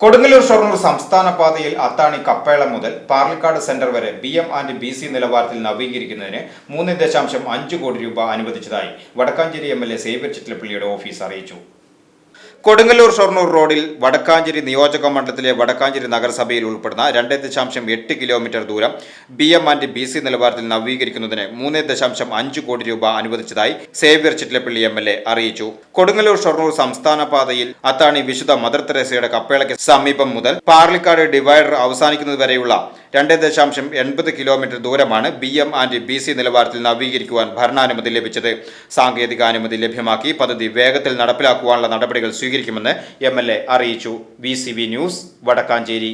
Kodungallur Shoranur സംസ്ഥാന പാതയിൽ അത്താണി കപ്പേള മുതൽ പാർലിക്കാട് സെന്റർ വരെ B M and B C നിലവാരത്തിൽ നവീകരിക്കുന്നതിന് മൂന്ന് ദശാംശം അഞ്ച് കോടി രൂപ അനുവദിച്ചതായി Wadakkanchery M L A Xavier ചിറ്റലപ്പള്ളിയുടെ office അറിയിച്ചു. കൊടുങ്ങല്ലൂർ ഷൊർണൂർ റോഡിൽ വടക്കാഞ്ചേരി നിയോജക മണ്ഡലത്തിലെ വടക്കാഞ്ചേരി നഗരസഭയിൽ ഉൾപ്പെടുന്ന രണ്ട് ദശാംശം എട്ട് കിലോമീറ്റർ ദൂരം B M and B C നിലവാരത്തിൽ നവീകരിക്കുന്നതിന് മൂന്ന് ദശാംശം അഞ്ച് കോടി രൂപ അനുവദിച്ചതായി Xavier Chittilappilly M L A അറിയിച്ചു. കൊടുങ്ങല്ലൂർ ഷൊർണൂർ സംസ്ഥാന പാതയിൽ അത്താണി വിശുദ്ധ മദർ തെരേസയുടെ കപ്പേളയ്ക്ക് സമീപം മുതൽ പാർലിക്കാട് ഡിവൈഡർ അവസാനിക്കുന്നതുവരെയുള്ള രണ്ട് ദശാംശം എൺപത് കിലോമീറ്റർ ദൂരമാണ് B M and B C നിലവാരത്തിൽ നവീകരിക്കുവാൻ ഭരണാനുമതി ലഭിച്ചത്. സാങ്കേതികാനുമതി ലഭ്യമാക്കി പദ്ധതി വേഗത്തിൽ നടപ്പിലാക്കുവാനുള്ള നടപടികൾ സ്വീകരിക്കുമെന്ന് എം എൽ എ അറിയിച്ചു. V C V news Wadakkanchery.